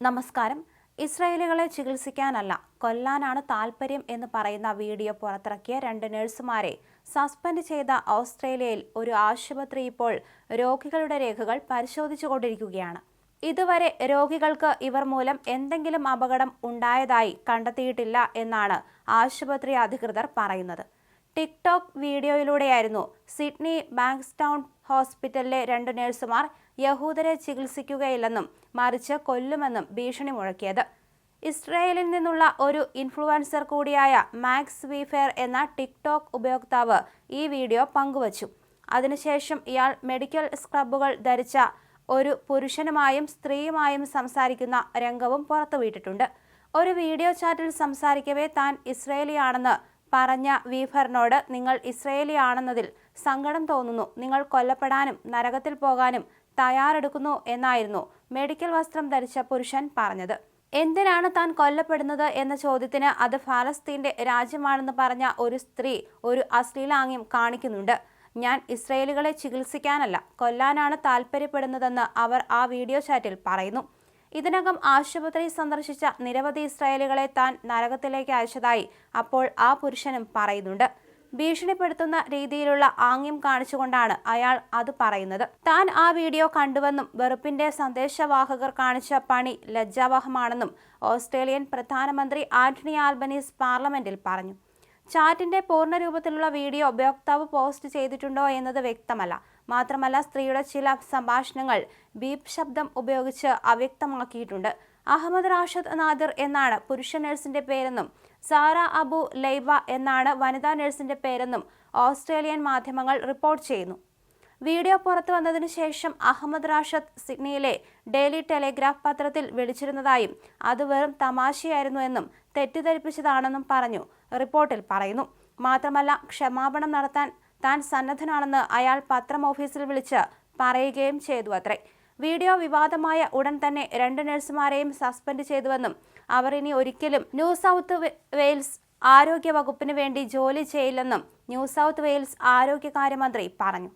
നമസ്കാരം. ഇസ്രായേലുകളെ ചികിത്സിക്കാനല്ല കൊല്ലാനാണ് താൽപ്പര്യം എന്ന് പറയുന്ന വീഡിയോ പുറത്തിറക്കിയ രണ്ട് നഴ്സുമാരെ സസ്പെൻഡ് ചെയ്ത ഓസ്ട്രേലിയയിൽ ഒരു ആശുപത്രി ഇപ്പോൾ രോഗികളുടെ രേഖകൾ പരിശോധിച്ചുകൊണ്ടിരിക്കുകയാണ് ഇതുവരെ രോഗികൾക്ക് ഇവർ മൂലം എന്തെങ്കിലും അപകടം ഉണ്ടായതായി കണ്ടെത്തിയിട്ടില്ല എന്നാണ് ആശുപത്രി അധികൃതർ പറയുന്നത്. ടിക്ടോക്ക് വീഡിയോയിലൂടെയായിരുന്നു സിഡ്നി ബാങ്ക്സ്റ്റൗൺ ഹോസ്പിറ്റലിലെ രണ്ട് നഴ്സുമാർ യഹൂദരെ ചികിത്സിക്കുകയില്ലെന്നും മറിച്ച് കൊല്ലുമെന്നും ഭീഷണി മുഴക്കിയത്. ഇസ്രയേലിൽ നിന്നുള്ള ഒരു ഇൻഫ്ലുവൻസർ കൂടിയായ മാക്സ് വിഫെയർ എന്ന ടിക്ടോക്ക് ഉപയോക്താവ് ഈ വീഡിയോ പങ്കുവച്ചു. അതിനുശേഷം ഇയാൾ മെഡിക്കൽ സ്ക്രബുകൾ ധരിച്ച ഒരു പുരുഷനുമായും സ്ത്രീയുമായും സംസാരിക്കുന്ന രംഗവും പുറത്തുവിട്ടിട്ടുണ്ട്. ഒരു വീഡിയോ ചാറ്റിൽ സംസാരിക്കവേ താൻ ഇസ്രയേലിയാണെന്ന് പറഞ്ഞ വീഫറിനോട് നിങ്ങൾ ഇസ്രയേലിയാണെന്നതിൽ സങ്കടം തോന്നുന്നു. നിങ്ങൾ കൊല്ലപ്പെടാനും നരകത്തിൽ പോകാനും തയ്യാറെടുക്കുന്നു എന്നായിരുന്നു മെഡിക്കൽ വസ്ത്രം ധരിച്ച പുരുഷൻ പറഞ്ഞത്. എന്തിനാണ് താൻ കൊല്ലപ്പെടുന്നത് എന്ന ചോദ്യത്തിന് അത് ഫലസ്തീന്റെ രാജ്യമാണെന്ന് പറഞ്ഞ ഒരു സ്ത്രീ ഒരു അശ്ലീലാംഗ്യം കാണിക്കുന്നുണ്ട്. ഞാൻ ഇസ്രയേലുകളെ ചികിത്സിക്കാനല്ല കൊല്ലാനാണ് താല്പര്യപ്പെടുന്നതെന്ന് അവർ ആ വീഡിയോ ചാറ്റിൽ പറയുന്നു. ഇതിനകം ആശുപത്രി സന്ദർശിച്ച നിരവധി ഇസ്രായേലുകളെ താൻ നരകത്തിലേക്ക് അയച്ചതായി അപ്പോൾ ആ പുരുഷനും പറയുന്നുണ്ട്. ഭീഷണിപ്പെടുത്തുന്ന രീതിയിലുള്ള ആംഗ്യം കാണിച്ചുകൊണ്ടാണ് അയാൾ അത് പറയുന്നത്. താൻ ആ വീഡിയോ കണ്ടുവെന്നും വെറുപ്പിന്റെ സന്ദേശവാഹകർ കാണിച്ച പണി ലജ്ജാവാഹമാണെന്നും ഓസ്ട്രേലിയൻ പ്രധാനമന്ത്രി ആന്റണി ആൽബനീസ് പാർലമെന്റിൽ പറഞ്ഞു. ചാറ്റിന്റെ പൂർണരൂപത്തിലുള്ള വീഡിയോ ഉപയോക്താവ് പോസ്റ്റ് ചെയ്തിട്ടുണ്ടോ എന്നത് വ്യക്തമല്ല. മാത്രമല്ല സ്ത്രീയുടെ ചില സംഭാഷണങ്ങൾ ബീപ് ശബ്ദം ഉപയോഗിച്ച് അവ്യക്തമാക്കിയിട്ടുണ്ട്. അഹമ്മദ് റാഷദ് നാദിർ എന്നാണ് പുരുഷ നഴ്സിന്റെ പേരെന്നും സാറ അബു ലൈബ എന്നാണ് വനിതാ നഴ്സിന്റെ പേരെന്നും ഓസ്ട്രേലിയൻ മാധ്യമങ്ങൾ റിപ്പോർട്ട് ചെയ്യുന്നു. വീഡിയോ പുറത്തു വന്നതിനു ശേഷം അഹമ്മദ് റാഷദ് സിഡ്നിയിലെ ഡെയിലി ടെലിഗ്രാഫ് പത്രത്തിൽ വിളിച്ചിരുന്നതായും അത് വെറും തമാശയായിരുന്നു എന്നും തെറ്റിദ്ധരിപ്പിച്ചതാണെന്നും പറഞ്ഞു. റിപ്പോർട്ടിൽ പറയുന്നു. മാത്രമല്ല ക്ഷമാപണം നടത്താൻ താൻ സന്നദ്ധനാണെന്ന് അയാൾ പത്രം ഓഫീസിൽ വിളിച്ച് പറയുകയും ചെയ്തു അത്രേ. വീഡിയോ വിവാദമായ ഉടൻ തന്നെ രണ്ട് നഴ്സുമാരെയും സസ്പെൻഡ് ചെയ്തുവെന്നും അവർ ഇനി ഒരിക്കലും ന്യൂ സൗത്ത് വെയിൽസ് ആരോഗ്യ വകുപ്പിന് വേണ്ടി ജോലി ചെയ്യില്ലെന്നും ന്യൂ സൗത്ത് വെയിൽസ് ആരോഗ്യകാര്യമന്ത്രി പറഞ്ഞു.